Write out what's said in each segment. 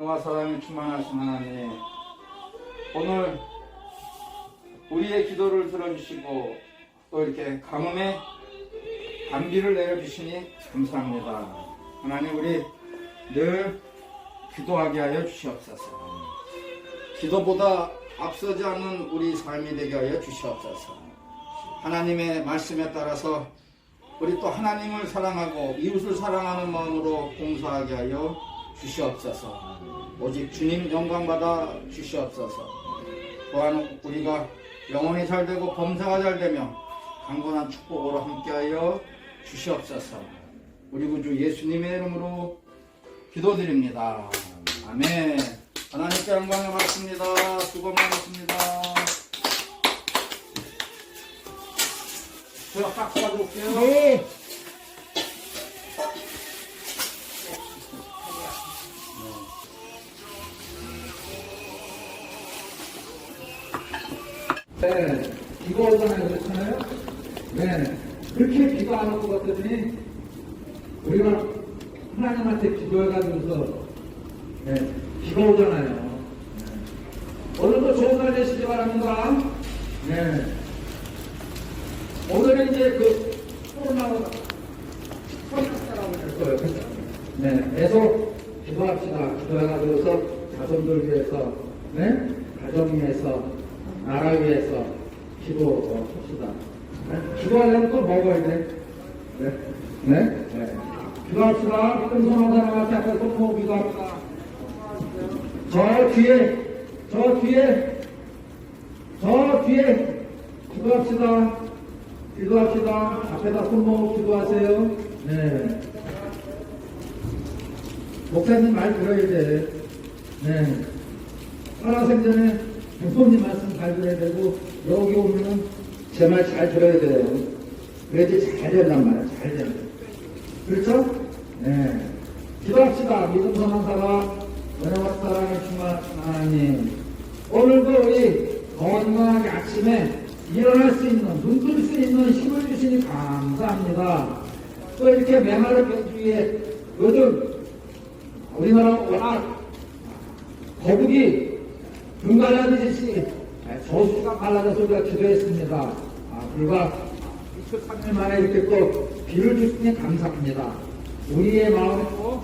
와 사랑이 충만하신 하나님 오늘 우리의 기도를 들어주시고 또 이렇게 가뭄에 단비를 내려주시니 감사합니다. 하나님 우리 늘 기도하게 하여 주시옵소서. 기도보다 앞서지 않는 우리 삶이 되게 하여 주시옵소서. 하나님의 말씀에 따라서 우리 또 하나님을 사랑하고 이웃을 사랑하는 마음으로 봉사하게 하여 주시옵소서. 오직 주님 영광받아 주시옵소서. 또한 우리가 영혼이 잘 되고 범사가 잘 되며 강건한 축복으로 함께하여 주시옵소서. 우리 구주 예수님의 이름으로 기도드립니다. 아멘. 하나님께 영광을 받습니다. 수고 많으십니다. 제가 딱 도와줄게요. 네. 네, 비가 오잖아요. 그렇잖아요? 네. 그렇게 비가 안 올 것 같더니, 우리가 하나님한테 기도해가지고서, 네, 비가 오잖아요. 네. 오늘도 좋은 날 되시기 바랍니다. 네. 오늘은 이제 그, 코로나가, 코로나라고 할 거예요. 그죠? 네. 계속 기도합시다. 기도해가지고서 자손들 위해서, 네? 가정 위해서, 나라 위해서 기도합시다. 네? 기도하려면 또 먹어야 돼. 네? 네? 네. 기도합시다. 큰손한 사람한테 앞에 손 모으고 기도합시다. 저 뒤에, 저 뒤에, 저 뒤에 기도합시다. 기도합시다. 앞에다 손 모으고 기도하세요. 네. 목사님 말 들어야 돼. 네. 살아생전에 부모님 말씀 잘 들어야 되고, 여기 오면은 제 말 잘 들어야 돼요. 그래야지 잘 된단 말이야, 잘 된다. 그렇죠? 네. 기도합시다. 믿음 선한 사람, 은혜와 사랑의 충만 하나님. 오늘도 우리 건강하게 아침에 일어날 수 있는, 눈뜰 수 있는 힘을 주시니 감사합니다. 또 이렇게 메마른 병주위에 요즘 우리나라 워낙 거북이 등가라듯이 저수가 갈라져서 우리가 기도했습니다. 아, 불과 23일 만에 이렇게 또 비를 주시니 감사합니다. 우리의 마음에도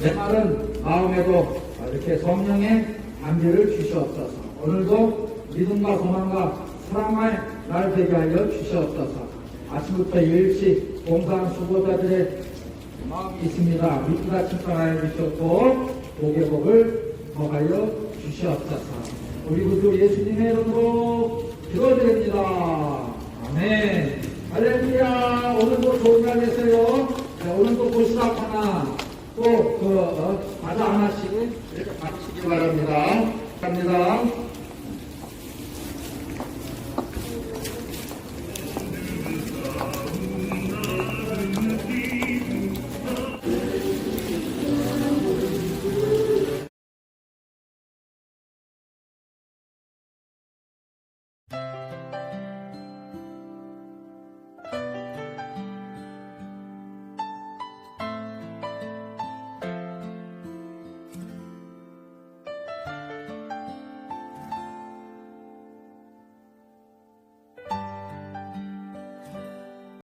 내 말은 마음에도 이렇게 성령의 담비를 주시옵소서. 오늘도 믿음과 소망과 사랑의 날 되게 하여 주시옵소서. 아침부터 일찍 봉사한 수고자들의 마음이 있습니다. 믿기다 칭찬하여 주셨고 복의 복을 더하여 주시옵소서. 우리 구주 예수님의 이름으로 기도드립니다. 아멘. 할렐루야. 오늘도 좋은 날 되세요. 자, 오늘도 도시락 하나, 또, 그, 어, 과자 하나씩 이렇게 받으시기 바랍니다. 갑니다.